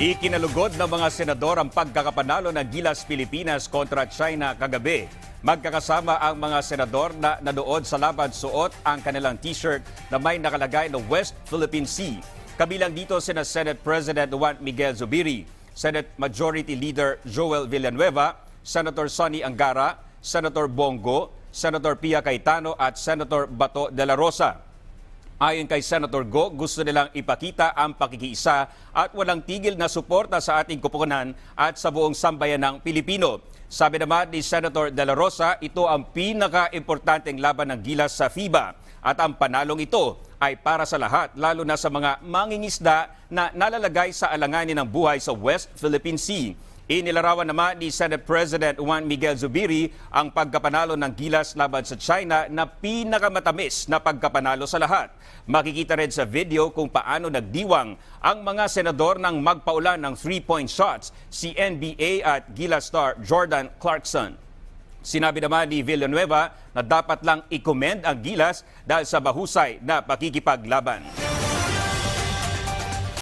Ikinalugod ng mga senador ang pagkakapanalo ng Gilas Pilipinas kontra China kagabi. Magkakasama ang mga senador na nadood sa laban suot ang kanilang t-shirt na may nakalagay na West Philippine Sea. Kabilang dito sina Senate President Juan Miguel Zubiri, Senate Majority Leader Joel Villanueva, Senator Sonny Angara, Senator Bongo, Senator Pia Cayetano at Senator Bato de la Rosa. Ayon kay Senator Go, gusto nilang ipakita ang pakikiisa at walang tigil na suporta sa ating kupunan at sa buong sambayan ng Pilipino. Sabi naman ni Senator De La Rosa, ito ang pinaka-importanteng laban ng gilas sa FIBA at ang panalong ito ay para sa lahat, lalo na sa mga mangingisda na nalalagay sa alanganin ng buhay sa West Philippine Sea. Inilarawan naman ni Senate President Juan Miguel Zubiri ang pagkapanalo ng Gilas laban sa China na pinakamatamis na pagkapanalo sa lahat. Makikita rin sa video kung paano nagdiwang ang mga senador ng magpaulan ng three-point shots si NBA at Gilas star Jordan Clarkson. Sinabi naman ni Villanueva na dapat lang i-commend ang Gilas dahil sa bahusay na pakikipaglaban.